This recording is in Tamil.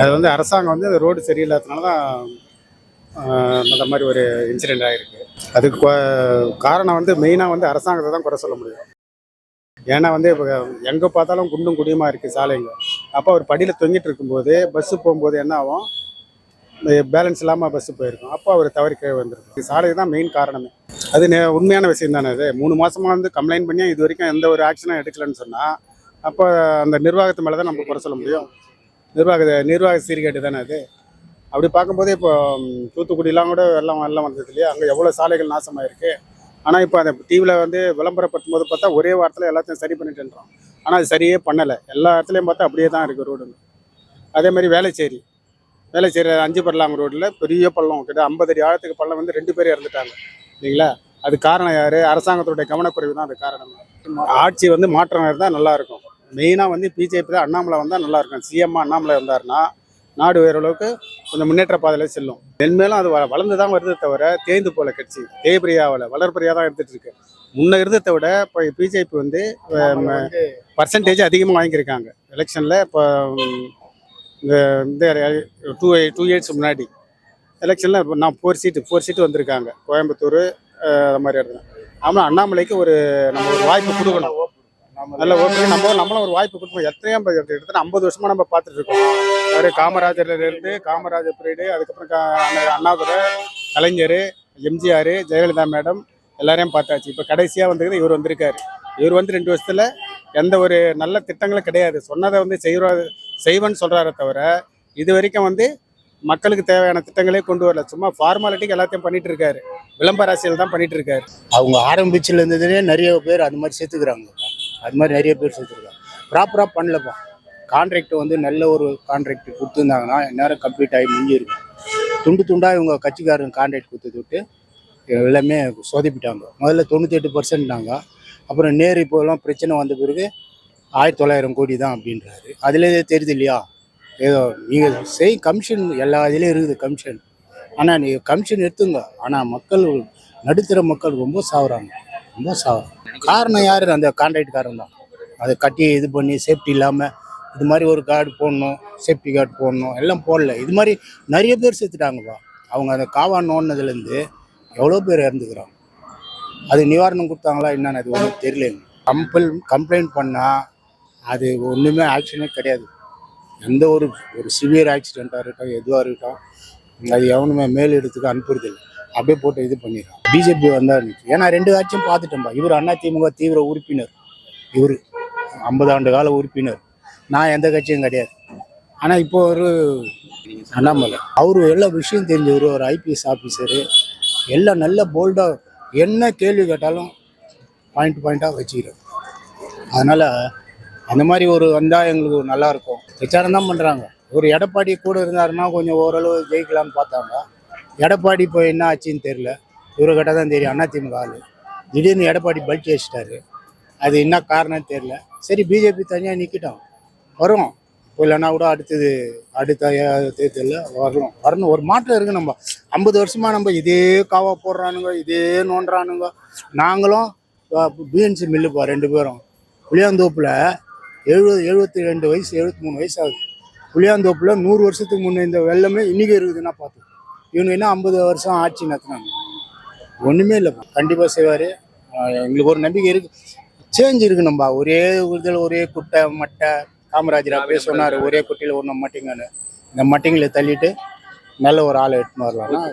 அது வந்து அரசாங்கம் வந்து அந்த ரோடு சரியில்லாததுனால தான் அந்த மாதிரி ஒரு இன்சிடெண்ட் ஆகிருக்கு அதுக்கு காரணம் வந்து மெயினாக வந்து அரசாங்கத்தை தான் குறை சொல்ல முடியும். ஏன்னா வந்து இப்போ எங்கே பார்த்தாலும் குண்டும் குடியுமா இருக்குது சாலைங்க. அப்போ அவர் படியில் தொங்கிட்டு இருக்கும்போது பஸ்ஸு போகும்போது என்ன ஆகும்? பேலன்ஸ் இல்லாமல் பஸ்ஸு போயிருக்கும். அப்போ அவர் தவறி கீழே வந்திருக்கும் சாலை தான் மெயின் காரணமே. அது நே- உண்மையான விஷயம் தானே அது மூணு மாதமாக வந்து கம்ப்ளைண்ட் பண்ணி இது வரைக்கும் எந்த ஒரு ஆக்ஷனும் எடுக்கலன்னு சொன்னால் அப்போ அந்த நிர்வாகத்து மேலே தான் நம்ம குறை சொல்ல முடியும். நிர்வாக நிர்வாக சீர்கேடு தானே அது? அப்படி பார்க்கும்போது இப்போ தூத்துக்குடிலாம் கூட வெள்ளம் வெள்ளம் வந்தது இல்லையா? அங்கே எவ்வளோ சாலைகள் நாசமாயிருக்கு? ஆனால் இப்போ அந்த டிவியில் வந்து விளம்பரப்படுத்தும் போது பார்த்தா ஒரே வாரத்தில் எல்லாத்தையும் சரி பண்ணிட்டுன்றோம் ஆனால் அது சரியே பண்ணலை. எல்லா இடத்துலையும் பார்த்தா அப்படியே தான் இருக்குது ரோடு அதே மாதிரி வேலைச்சேரி வேலைச்சேரி அஞ்சு பரலாங்க ரோட்டில் பெரிய பள்ளம். கிட்ட ஐம்பது அடி ஆழத்துக்கு பள்ளம் வந்து ரெண்டு பேர் இறந்துட்டாங்க. இல்லைங்களா? அது காரணம் யார்? அரசாங்கத்துடைய கவனக்குறைவு தான் அது காரணம். ஆட்சி வந்து மாற்றம் இருந்தால் நல்லா இருக்கும். மெயினாக வந்து பிஜேபி தான். அண்ணாமலை வந்தால் நல்லா இருக்கும். சிஎம் அண்ணாமலை வந்தாருன்னா நாடு ஓரளவுக்கு கொஞ்சம் முன்னேற்ற பாதையில் செல்லும். மென்மேலும் அது வளர்ந்து தான் வருதே தவிர தேய்ந்து போல கட்சி. தேய்பிரியாவில் வளர்பிரியாக தான் இருந்துட்டு இருக்கு. முன்ன இருந்ததை விட இப்போ பிஜேபி வந்து பர்சன்டேஜ் அதிகமாக வாங்கியிருக்காங்க. எலெக்ஷனில் இப்போ இந்த இந்த டூ டூ இயர்ஸ் முன்னாடி. எலெக்ஷனில் இப்போ நான் ஃபோர் சீட்டு ஃபோர் சீட்டு வந்திருக்காங்க. கோயம்புத்தூர் அது மாதிரி இடத்துல. ஆமாம் அண்ணாமலைக்கு ஒரு நம்ம ஒரு வாய்ப்பு கொடுக்கணும். நல்ல ஓகே நம்ம நம்மளும் ஒரு வாய்ப்பு கொடுக்கணும் எத்தனையோ கிட்டத்தட்ட ஐம்பது வருஷமா நம்ம பார்த்துட்டு இருக்கோம். அவர் காமராஜர்ல இருந்து காமராஜர் பீரியடு அதுக்கப்புறம் அண்ணாதுரை கலைஞர் எம்ஜிஆர் ஜெயலலிதா மேடம் எல்லாரையும் பார்த்தாச்சு. இப்போ கடைசியாக வந்தது இவர் வந்திருக்காரு. இவர் வந்து ரெண்டு வருஷத்துல எந்த ஒரு நல்ல திட்டங்களும் கிடையாது. சொன்னதை வந்து செய்வா செய்வேன்னு சொல்றாரே தவிர இது வரைக்கும் வந்து மக்களுக்கு தேவையான திட்டங்களே கொண்டு வரல. சும்மா ஃபார்மாலிட்டிக்கு எல்லாத்தையும் பண்ணிட்டு இருக்காரு. விளம்பர அரசியல் தான் பண்ணிட்டு இருக்காரு. அவங்க ஆரம்பிச்சுல இருந்ததுலேயே நிறைய பேர் அது மாதிரி சேர்த்துக்கிறாங்க. அது மாதிரி நிறைய பேர் செஞ்சுருக்காங்க ப்ராப்பராக பண்ணலப்பா. கான்ட்ராக்ட் வந்து நல்ல ஒரு கான்ட்ராக்ட் கொடுத்துருந்தாங்கன்னா நேரம் கம்ப்ளீட் ஆகி முடிஞ்சிருக்கும். துண்டு துண்டாக இவங்க கட்சிக்காரங்க கான்ட்ராக்ட் கொடுத்து விட்டு எல்லாமே சோதிப்பிட்டாங்க. முதல்ல தொண்ணூற்றி எட்டு பர்சன்ட்னாங்க அப்புறம் நேரு இப்போலாம் பிரச்சனை வந்த பிறகு ஆயிரத்தி தொள்ளாயிரம் கோடி தான் அப்படின்றாரு. அதுலேயே தெரியுது இல்லையா? ஏதோ நீங்கள் செய் கமிஷன் எல்லா இதுலேயும் இருக்குது கமிஷன் ஆனால் நீங்கள் கமிஷன் எடுத்துங்க. ஆனால் மக்கள் நடுத்தர மக்கள் ரொம்ப சாவுறாங்க. ரொம்ப சாவுறாங்க காரணம் யார்? அந்த கான்ட்ராக்ட்காரன் தான். அதை கட்டி இது பண்ணி சேஃப்டி இல்லாமல் இது மாதிரி ஒரு கார்டு போடணும் சேஃப்டி கார்டு போடணும் எல்லாம் போடல. இது மாதிரி நிறைய பேர் செத்துட்டாங்கப்பா. அவங்க அந்த காவா நோண்டினதுலேருந்து எவ்வளோ பேர் இறந்துக்கிறாங்க? அது நிவாரணம் கொடுத்தாங்களா என்னன்னு அது ஒன்றும் தெரியல கம்பல் கம்ப்ளைண்ட் பண்ணால் அது ஒன்றுமே ஆக்ஷனே கிடையாது. எந்த ஒரு ஒரு சிவியர் ஆக்சிடெண்ட்டாக இருக்கட்டும் எதுவாக இருக்கட்டும் அது எவனுமே மேல் இடத்துக்கு அப்படியே போட்டு இது பண்ணிடுறான். பிஜேபி வந்தார் ஏன்னா ரெண்டு ஆட்சியும் பார்த்துட்டோம்பா இவர் அண்ணா திமுக தீவிர உறுப்பினர். இவர் ஐம்பது ஆண்டு கால உறுப்பினர். நான் எந்த கட்சியும் கிடையாது. ஆனால் இப்போ ஒரு அண்ணாமலை. அவரு எல்லா விஷயம் தெரிஞ்சவர் ஒரு ஐபிஎஸ் ஆஃபீஸரு எல்லாம் நல்ல போல்டாக என்ன கேள்வி கேட்டாலும் பாயிண்ட் பாயிண்ட்டாக வச்சுக்கிறார். அதனால் அந்த மாதிரி ஒரு வந்தால் எங்களுக்கு நல்லாயிருக்கும் பிரச்சாரம் தான் பண்ணுறாங்க ஒரு எடப்பாடி கூட இருந்தாருன்னா கொஞ்சம் ஓரளவு ஜெயிக்கலாம்னு பார்த்தாங்க. எடப்பாடி போய் என்ன ஆச்சுன்னு தெரில இவரை தான் தெரியும். அதிமுக ஆள். திடீர்னு எடப்பாடி பல்ட்டி வச்சிட்டாரு அது என்ன காரணம்னு தெரில சரி பிஜேபி தனியாக நிற்கிட்டோம் வரும் இல்லைன்னா கூட அடுத்தது அடுத்த தேர்தலில் வரணும் வரணும். ஒரு மாற்றம் இருக்குது நம்ம. ஐம்பது வருஷமாக நம்ம இதே காவா போடுறானுங்க இதே நோண்டுறானுங்க. நாங்களும் பிஎன்சி மில்லுப்பா ரெண்டு பேரும். புளியாந்தோப்பில் எழுபது எழுபத்தி ரெண்டு வயசு எழுபத்தி மூணு வயசு ஆகுது. புளியாந்தோப்பில் நூறு வருஷத்துக்கு முன்னே இந்த வெள்ளமே இன்னைக்கு இருக்குதுன்னா பார்த்து இவங்க என்ன ஐம்பது வருஷம் ஆட்சி நடத்தினாங்க. ஒன்றுமே இல்லைப்பா கண்டிப்பாக செய்வார். எங்களுக்கு ஒரு நம்பிக்கை இருக்கு. சேஞ்ச் இருக்கு நம்ம. ஒரே இதில் ஒரே குட்டை மட்டை. காமராஜர் அப்படியே சொன்னார். ஒரே குட்டையில் ஒன்றும் மட்டிங்கன்னு. இந்த மட்டிங்களை தள்ளிட்டு நல்ல ஒரு ஆளை எடுத்துன்னு வரலாம்